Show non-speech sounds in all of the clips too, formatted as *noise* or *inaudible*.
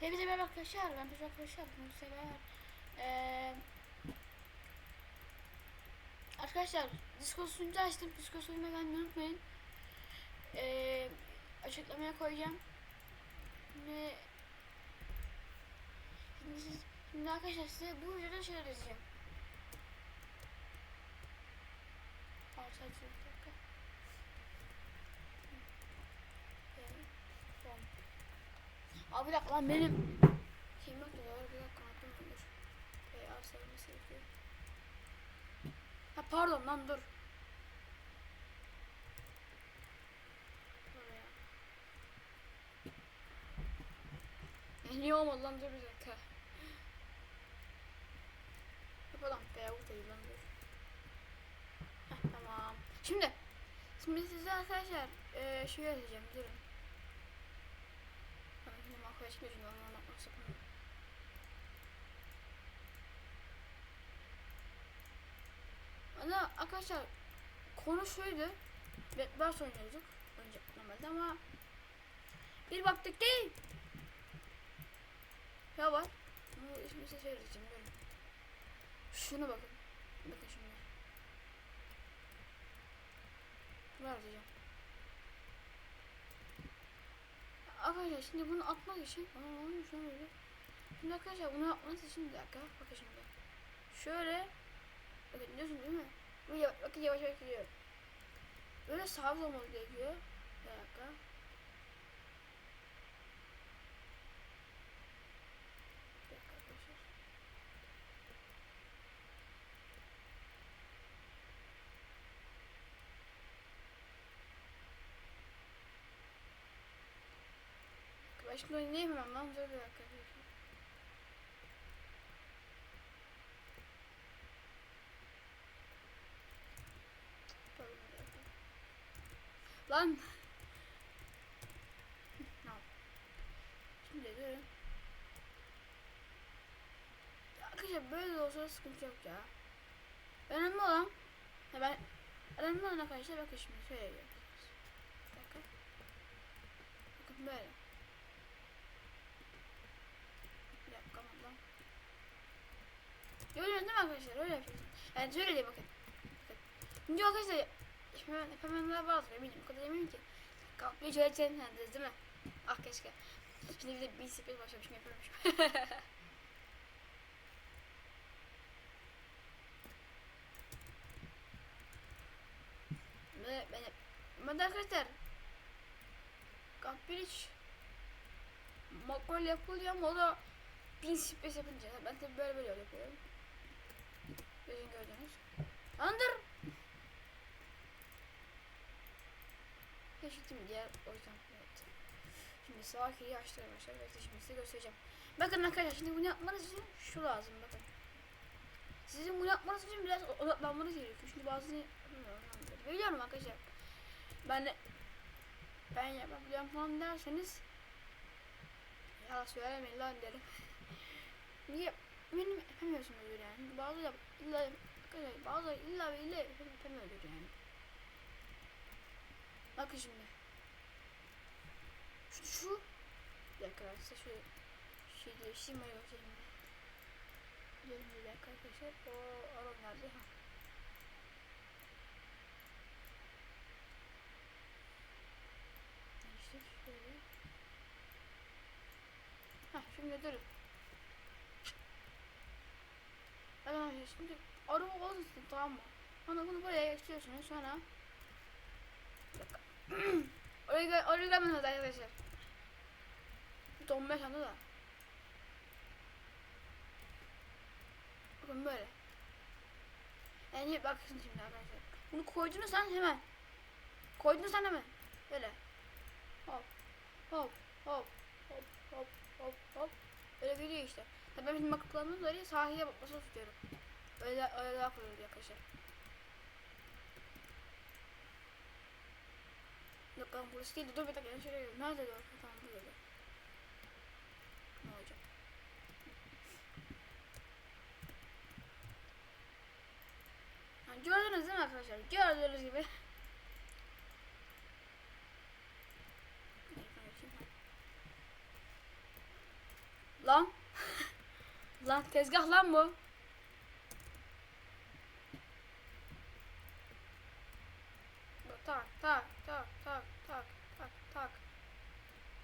Hepinize merhaba arkadaşlar. Ben Tuzak Arkadaşlar. Bunu sever. Ee, arkadaşlar Discord sunucu açtım. Discord sunucumu ben unutmayın. Ee, açıklamaya koyacağım. Ve şimdi, siz, şimdi arkadaşlar size bu videoda şeyler yazacağım. Arsa açıyor, bir dakika. Tamam. Abi bir dakika lan benim şeyim yok ya bir dakika dur. Ee, arsa olması gerekiyor. Ha pardon lan dur. Oraya. E, *laughs* niye olmadı lan dur bir dakika. Yapalım beyaz değil lan. Şimdi Şimdi size arkadaşlar eee şey yazacağım durun. Şimdi makroya çıkıyor çünkü onu anlatmak sakın. Ana arkadaşlar konu şuydu. Bedwars oynuyorduk. Önce normalde ama bir baktık değil. Ya var. Bu ismi size söyleyeceğim. Şunu. Bakın şimdi. Var diyeceğim. Arkadaşlar şimdi bunu atmak için Aa, olmuş. Şimdi arkadaşlar bunu atmanız için bir dakika bakın şimdi. Şöyle Bakın diyorsun değil mi? Yavaş, bakın yavaş yavaş gidiyor. Böyle sabit olması gerekiyor. Bir dakika. Bir dakika arkadaşlar. Ben şimdi oynayamam lan. Dur bir dakika. Lan. Şimdi. Ya Arkadaşlar böyle olsa sıkıntı yok ya. Önemli olan ya ben önemli olan arkadaşlar bakın şimdi şöyle yapıyoruz. Dakika. Bakın böyle. Bir dakika aman lan. Görüyorsun değil mi arkadaşlar? Öyle yapıyorsun. Yani şöyle diye bakın. Şimdi arkadaşlar hemen hemen daha vardır eminim. O kadar eminim ki. Kalkmayı şöyle çevirmediniz değil mi? Ah keşke. Şimdi bir de bir sipil başlamışım yapıyormuşum. Ve ben de arkadaşlar Kapbir hiç makro yapılıyor ama o da bin space yapınca ben tabi böyle böyle yapıyorum. Gözün gördüğünüz. Andır. Geçtim diğer o evet. Şimdi sağ kiliyi açtı arkadaşlar ve şimdi size göstereceğim. Bakın arkadaşlar şimdi bunu yapmanız için şu lazım bakın. Sizin bunu yapmanız için biraz odaklanmanız gerekiyor. Çünkü bazı biliyorum arkadaşlar. Ben ben yapabiliyorum falan derseniz ya söylemeyin lan derim. Niye benim yapamıyorsunuz yani. Bazı da illa arkadaşlar bazı illa ve illa yapamıyordur yani. Bakın şimdi. Şu, şu bir dakika size şöyle şey değiştirmeyi göstereyim. Gelin bir dakika arkadaşlar. O aram nerede? Ha. İşte şöyle. Hah şimdi durun. Tamam şimdi araba olsun tamam mı? Sonra bunu buraya geçiyorsunuz sonra bir *clears throat* oraya, oraya gelmediniz arkadaşlar. Donma sandı da. Bakın böyle. Yani bakın şimdi arkadaşlar. Bunu koydunuz sen hemen. Koydunuz sen hemen. Böyle. Hop. Hop. Hop. Hop. Hop. Hop. Hop. Öyle geliyor işte. Tabii ben şimdi makı planını dolayı sahile basılı tutuyorum. Öyle, öyle daha kolay oluyor arkadaşlar. Yok lan burası değil. Dur bir dakika yanlış yere gidiyorum. Nerede diyor? Tamam burada da. Ne olacak? Yani gördünüz değil mi arkadaşlar? Gördüğünüz gibi. lan tezgah lan bu. Tak tak tak tak tak tak tak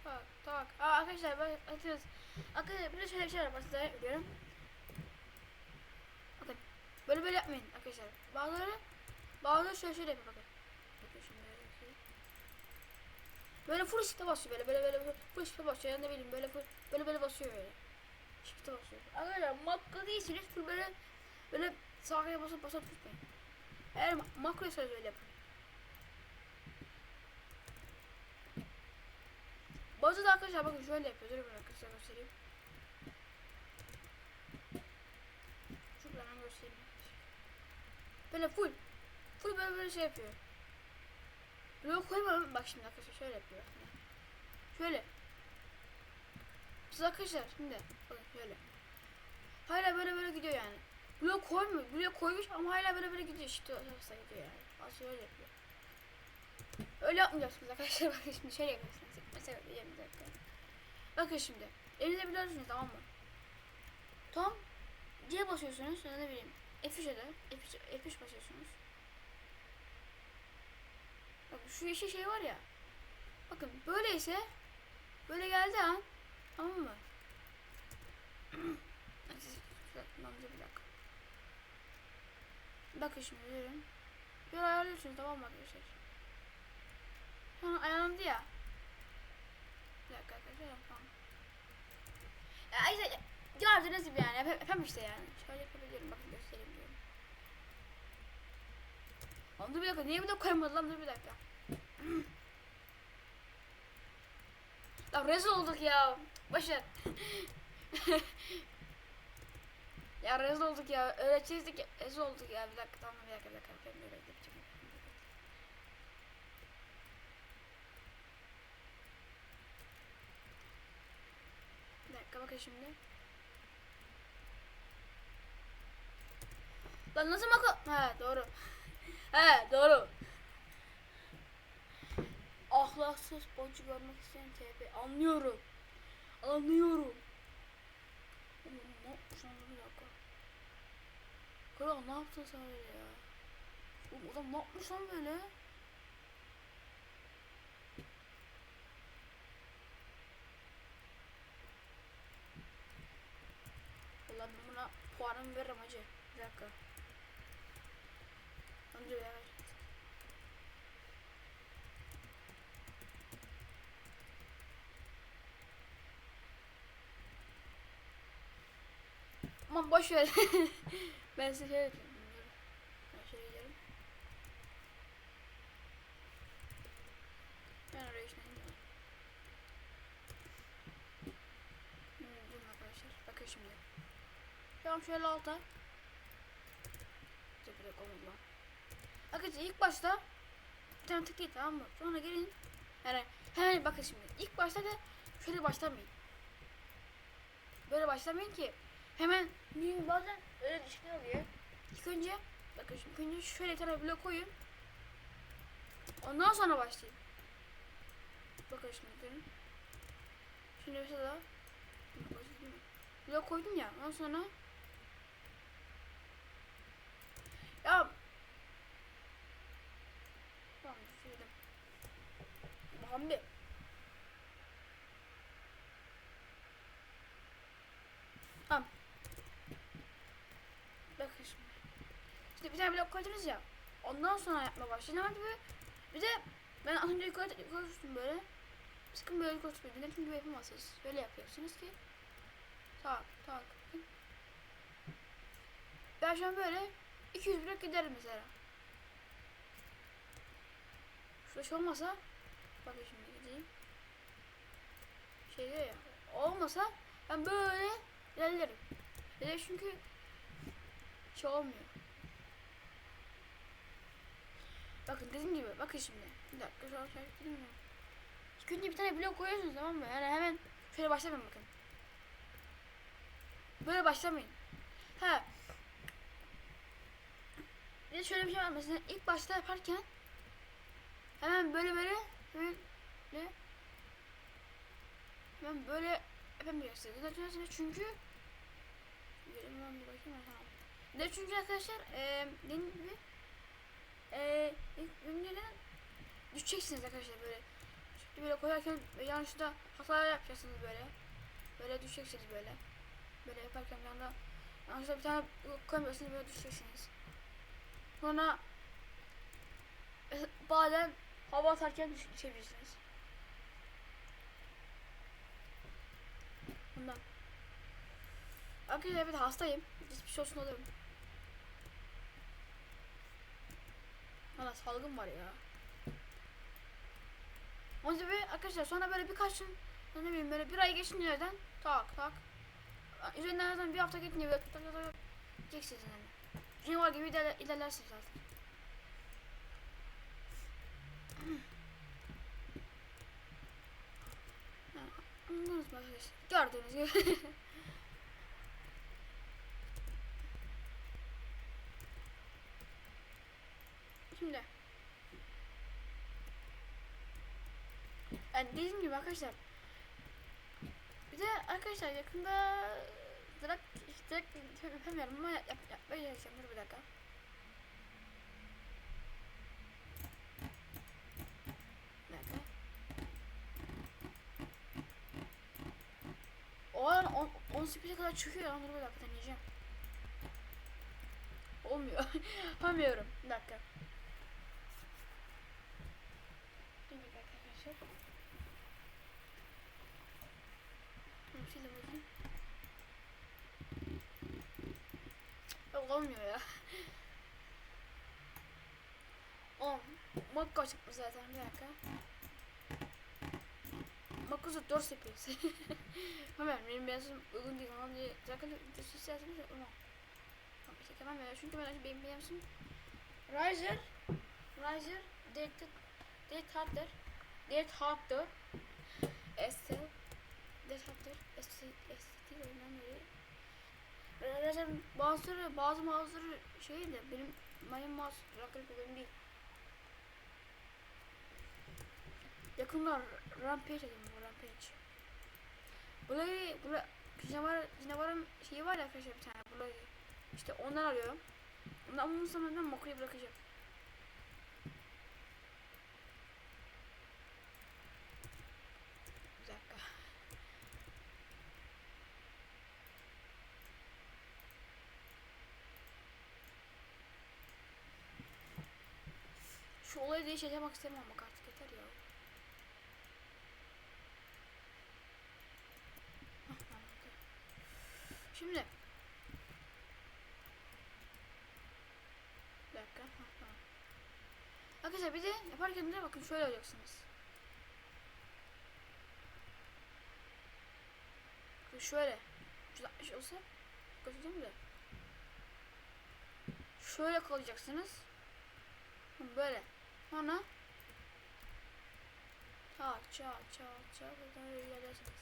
tak tak. Aa, arkadaşlar ben atıyoruz. Arkadaşlar bir de şöyle bir şey var. Size yapıyorum. Bakın böyle böyle yapmayın arkadaşlar. Bazıları bazıları şöyle şöyle yapıyor bakın. Şimdi böyle full shift'e basıyor böyle böyle böyle full shift'e basıyor. Yani ne bileyim böyle böyle böyle basıyor böyle. Shift'e basıyor. Arkadaşlar makro değilsiniz full böyle böyle sağa basıp basıp tutmayın. Eğer ma- makroysanız öyle yapın. Bazı da arkadaşlar bakın şöyle yapıyor. Dur bir dakika size göstereyim. Şuradan göstereyim. Böyle full. Full böyle böyle şey yapıyor. Böyle koymadım. Bak şimdi arkadaşlar şöyle yapıyor. Şöyle. Siz arkadaşlar şimdi bakın şöyle. Hala böyle böyle gidiyor yani. Blok koymuyor. Blok koymuş ama hala böyle böyle gidiyor. İşte nasıl gidiyor yani. Aslında öyle yapıyor. Öyle yapmayacaksınız arkadaşlar. *laughs* Bakın şimdi şöyle yapacaksınız. Mesela bir dakika. Bakın şimdi. Elinize biliyorsunuz tamam mı? Tam C basıyorsunuz. Ya ne bileyim. F3'e de. F3, F3 basıyorsunuz. Bakın şu yeşil şey var ya. Bakın böyleyse böyle geldi an. Tamam mı? Dur bir dakika. Bakın şimdi diyorum. Böyle ayarlıyorsunuz tamam mı arkadaşlar? Sonra ayarlandı ya. Bir dakika arkadaşlar tamam. Ya işte gördüğünüz gibi yani yap yapam işte yani. Şöyle yapabilirim bakın göstereyim diyorum. Lan dur bir dakika niye bir de koymadı lan dur bir dakika. Lan rezil olduk ya. Başar. ya rezil olduk ya. Ya. Rezil olduk ya. Bir dakika tamam bir dakika bir dakika. Ben böyle yapacağım. Bir dakika bakın şimdi. Lan nasıl maka... He doğru. He doğru. Ahlaksız boncu görmek isteyen TP. Anlıyorum. Anlıyorum. Ne yapmış lan bir dakika. Kral ne yaptın sen öyle ya? Oğlum adam ne yapmış lan böyle? Vallahi ben buna puanımı veririm hacı. Bir dakika. Önce ver. Aman boş ver. *laughs* ben size şöyle yapayım. Şöyle. Ben oraya işte gidiyorum. Hmm, durun arkadaşlar. Alta. Olmadı lan. Arkadaşlar ilk başta bir tane tıklayın tamam mı? Sonra gelin. Yani hemen bakın şimdi. İlk başta da şöyle başlamayın. Böyle başlamayın ki hemen niye bazen öyle düşünüyor oluyor. İlk önce bakın şimdi ilk önce şöyle bir tane blok koyun. Ondan sonra başlayın. Bakın şimdi görün. Şimdi mesela blok koydum ya ondan sonra ya Tamam. Hamdi. Tamam. Bakın şimdi. İşte bir tane blok koydunuz ya. Ondan sonra yapma başlayın ama böyle bir de ben az önce yukarı, yukarı tuttum böyle. Sıkın böyle yukarı tutmayın. Neden çünkü yapamazsınız. Böyle yapıyorsunuz ki. Tak tak. Ben şu an böyle 200 blok giderim mesela. Şurada şey olmasa bakın şimdi gideyim. Şey diyor ya. Olmasa ben böyle ilerlerim. Neden çünkü şey olmuyor. Bakın dediğim gibi bakın şimdi. Bir dakika şu an dedim mi? İlk önce bir tane blok koyuyorsunuz tamam mı? Yani hemen şöyle başlamayın bakın. Böyle başlamayın. Ha. Bir de şöyle bir şey var mesela ilk başta yaparken hemen böyle böyle böyle hemen böyle yapamayacaksınız. Neden? Çünkü lan bir bakayım. Tamam. De çünkü arkadaşlar e, dediğim gibi e, ilk bölümlerden düşeceksiniz arkadaşlar böyle. Şimdi böyle koyarken yanlışlıkla hata yapacaksınız böyle. Böyle düşeceksiniz böyle. Böyle yaparken bir anda yanlışlıkla bir tane koymuyorsunuz böyle düşeceksiniz. Sonra e, bazen hava atarken düş- düşebilirsiniz. Bundan. Arkadaşlar evet hastayım. Şey olsun olurum. Valla salgın var ya. O yüzden böyle arkadaşlar sonra böyle birkaç gün ne bileyim böyle bir ay geçince nereden tak tak. Üzerinden nereden bir hafta geçince böyle tak tak tak gideceksiniz yani. Canavar gibi ilerler, ilerlersiniz zaten. *clears throat* Gördüğünüz gibi. *laughs* Şimdi yani dediğim gibi arkadaşlar bir de arkadaşlar yakında direkt direkt yapamıyorum ama yap, yap, yapmayacağım dur bir dakika. Bir dakika. O an 10 10 speed'e kadar çıkıyor lan dur bir dakika deneyeceğim. Olmuyor. *laughs* Yapamıyorum. Bir dakika. Bir dakika arkadaşlar. Şöyle bakayım. Yok olmuyor ya. On. Makko çıktı zaten bir dakika. Makko'su 4 yapıyoruz. Hemen benim beyazım uygun değil ama diye zaten düz isterseniz ama. Ama işte tamam ya çünkü ben benim beyazım Riser Riser Date Date Hunter Date Hunter Estel Date Hunter Estel Estel oyundan beri Riser'ın bazıları bazı mouse'ları şey de benim Mayın mouse rakip benim değil. Yakında Rampage dedim bu Rampage. Burayı buraya canavar, canavarın şeyi var ya arkadaşlar bir tane burayı işte ondan alıyorum. Ondan bunun ben Mako'yu bırakacağım. Bir dakika. Şu olayı değiş yaşamak istemiyorum bak artık yeter ya. Şimdi Bir dakika. Arkadaşlar bir de yaparken de bakın şöyle olacaksınız. Şöyle. 360 olsa göstereyim de. Şöyle kalacaksınız. Böyle. Sonra çat çat çat çat buradan ilerlersiniz.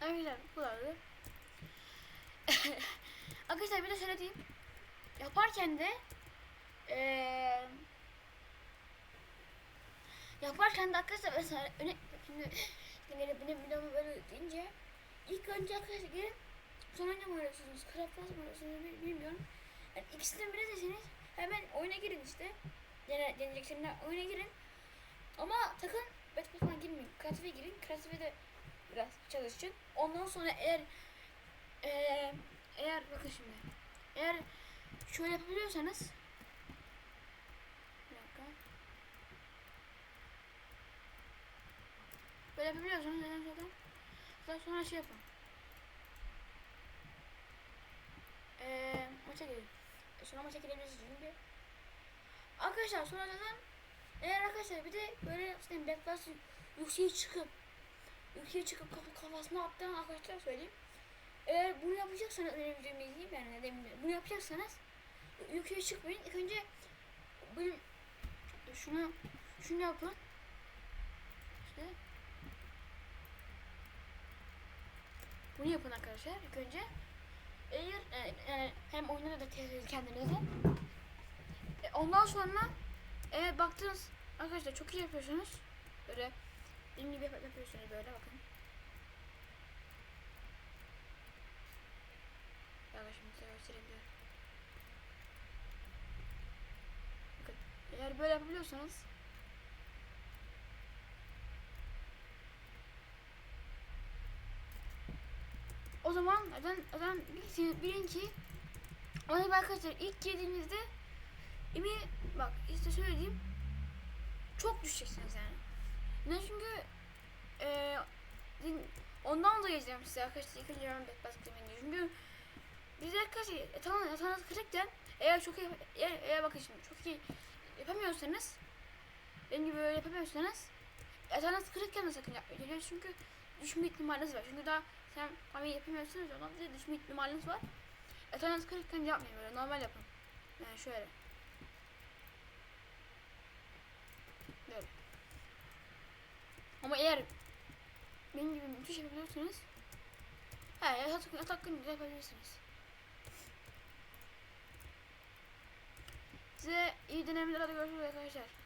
Arkadaşlar bu kadardı. *laughs* Arkadaşlar bir de şöyle diyeyim. Yaparken de eee yaparken de arkadaşlar mesela öne şimdi şimdi benim videomu böyle deyince ilk önce arkadaşlar gelin ne mi arıyorsunuz? Craft mı arıyorsunuz bil- bilmiyorum. Yani ikisinden biri deseniz hemen oyuna girin işte. Dene, deneyeceksiniz oyuna girin. Ama sakın Battle falan girmeyin. Kreatife girin. Kreatife de biraz çalışın. Ondan sonra eğer eee eğer bakın şimdi eğer şöyle yapabiliyorsanız bir dakika böyle yapabiliyorsanız zaten daha sonra şey yapın eee maça girin E, maça girebilirsiniz çünkü arkadaşlar sonra zaten eğer arkadaşlar bir de böyle işte backflash yükseğe çıkıp yükseğe çıkıp kaf- kafasına attığın arkadaşlar söyleyeyim eğer bunu yapacaksanız önemli izleyeyim yani diyeyim, bunu yapacaksanız yukarı çıkmayın. İlk önce benim şunu şunu yapın. İşte bunu yapın arkadaşlar ilk önce. Eğer e, e, hem oyunda da test edin kendinizi. E, ondan sonra eğer baktınız arkadaşlar çok iyi yapıyorsunuz. Böyle benim gibi yap- yapıyorsunuz böyle bakın. Ya da şimdi size gösterebilirim. Bakın eğer böyle yapabiliyorsanız o zaman zaten zaten bilin, bilin ki onu arkadaşlar ilk girdiğinizde emin bak işte söyleyeyim çok düşeceksiniz yani. Ne çünkü din- ondan da geçeceğim size arkadaşlar ilk önce ben gibi. Çünkü biz arkadaşlar yatağınız, yatağınız kırıkken eğer çok iyi eğer, eğer bakın şimdi çok iyi yapamıyorsanız benim gibi böyle yapamıyorsanız yatağınız kırıkken de sakın yapmayın. Çünkü düşme ihtimaliniz var. Çünkü daha sen abi yapamıyorsunuz ondan da düşme ihtimaliniz var. Yatağınız kırıkken yapmayın böyle normal yapın. Yani şöyle. Böyle. Ama eğer benim gibi müthiş yapabiliyorsanız he yatak, yatak günü yapabilirsiniz. Size iyi denemeler görüşürüz arkadaşlar.